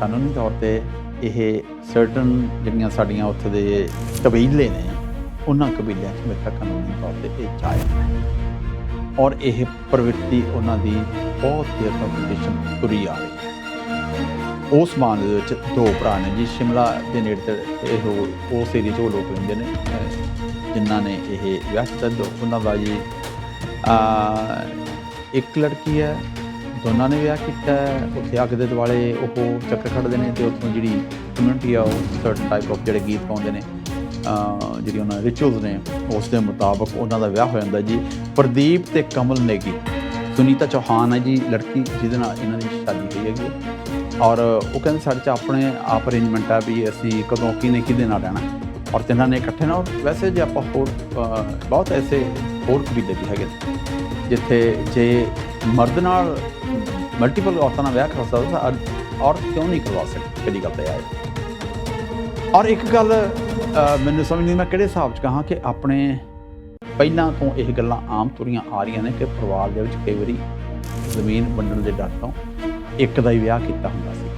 ਕਾਨੂੰਨੀ ਤੌਰ ਤੇ ਇਹ ਸਰਟਨ ਜਿਹੜੀਆਂ ਸਾਡੀਆਂ ਉੱਥੇ ਦੇ ਕਬੀਲੇ ਨੇ, ਉਹਨਾਂ ਕਬੀਲਿਆਂ 'ਚ ਮੇਰੇ ਕਾਨੂੰਨੀ ਤੌਰ ਤੇ ਇਹ ਜਾਇਜ਼ ਹੈ। ਔਰ ਇਹ ਪ੍ਰਵਿਰਤੀ ਉਹਨਾਂ ਦੀ ਬਹੁਤ ਦੇਰ ਤੋਂ ਕੰਡੀਸ਼ਨ ਤੁਰੀ ਆ ਰਹੀ ਹੈ। ਉਸ ਮਾਮਲੇ ਦੇ ਵਿੱਚ ਦੋ ਭਰਾ ਨੇ ਜੀ, ਸ਼ਿਮਲਾ ਦੇ ਨੇੜੇ ਤੇ ਇਹ ਉਹ- ਉਸ ਏਰੀਏ 'ਚ ਉਹ ਲੋਕ ਰਹਿੰਦੇ ਨੇ ਜਿਨ੍ਹਾਂ ਨੇ ਇਹ ਵਿਆਹ ਕੀਤਾ। ਦੋ- ਉਹਨਾਂ ਦਾ ਜੀ ਆ ਇੱਕ ਲੜਕੀ ਹੈ ਦੋਨਾਂ ਨੇ ਵਿਆਹ ਕੀਤਾ ਉੱਥੇ ਅੱਗ ਦੇ ਦੁਆਲੇ ਉਹ ਚੱਕਰ ਖੜਦੇ ਨੇ ਤੇ ਉੱਥੋਂ ਜਿਹੜੀ ਕਮਿਊਨਿਟੀ ਆ ਉਹ ਸਰਟਨ ਟਾਈਪ ਆਫ ਜਿਹੜੇ ਗੀਤ ਪਾਉਂਦੇ ਨੇ, ਅਹ, ਜਿਹੜੀ ਉਹਨਾਂ ਰਿਚੁਅਲਸ ਨੇ, ਉਸ ਦੇ ਮੁਤਾਬਕ ਉਹਨਾਂ ਦਾ ਵਿਆਹ ਹੋ ਜਾਂਦਾ ਜੀ। ਪ੍ਰਦੀਪ ਤੇ ਕਮਲ ਨੇਗੀ ਸੁਨੀਤਾ ਚੌਹਾਨ ਹੈ ਜੀ, ਲੜਕੀ ਜਿਹਦੇ ਨਾਲ ਇਹਨਾਂ ਦੀ ਸ਼ਾਦੀ ਹੋਈ ਹੈਗੀ ਔਰ ਉਹ ਕਹਿੰਦੇ ਸਾਡੇ ਚ ਆਪਣੇ ਆਪ ਅਰੇਂਜਮੈਂਟ ਆ ਵੀ ਅਸੀਂ ਕਦੋਂ, ਕਿਹਨੇ ਕਿਹਦੇ ਨਾਲ ਰਹਿਣਾ। ਔਰ ਤਿੰਨਾਂ ਨੇ ਇਕੱਠੇ ਨਾਲ ਔਰ ਵੈਸੇ ਜੇ ਆਪਾਂ ਹੋਰ ਬਹੁਤ ਐਸੇ ਹੋਰ ਕਬੀਲੇ ਵੀ ਹੈਗੇ ਨੇ, ਜਿੱਥੇ ਜੇ ਮਰਦ ਨਾਲ ਮਲਟੀਪਲ ਔਰਤਾਂ ਨਾਲ ਵਿਆਹ ਕਰ ਸਕਦਾ ਤਾਂ ਔਰਤ ਕਿਉਂ ਨਹੀਂ ਕਰਵਾ ਸਕਦੀ? ਕਿਹੜੀ ਗੱਲ ਤੇ ਆਏ ਔਰ ਇੱਕ ਗੱਲ ਮੈਨੂੰ ਸਮਝ ਨਹੀਂ ਮੈਂ ਕਿਹੜੇ ਹਿਸਾਬ 'ਚ ਕਹਾਂ ਕਿ ਆਪਣੇ ਪਹਿਲਾਂ ਤੋਂ ਇਹ ਗੱਲਾਂ ਆਮ ਤੁਰੀਆਂ ਆ ਰਹੀਆਂ ਨੇ ਕਿ ਪਰਿਵਾਰ ਦੇ ਵਿੱਚ ਕਈ ਵਾਰੀ ਜ਼ਮੀਨ ਵੰਡਣ ਦੇ ਡਰ ਤੋਂ ਇੱਕ ਦਾ ਹੀ ਵਿਆਹ ਕੀਤਾ ਹੁੰਦਾ ਸੀ।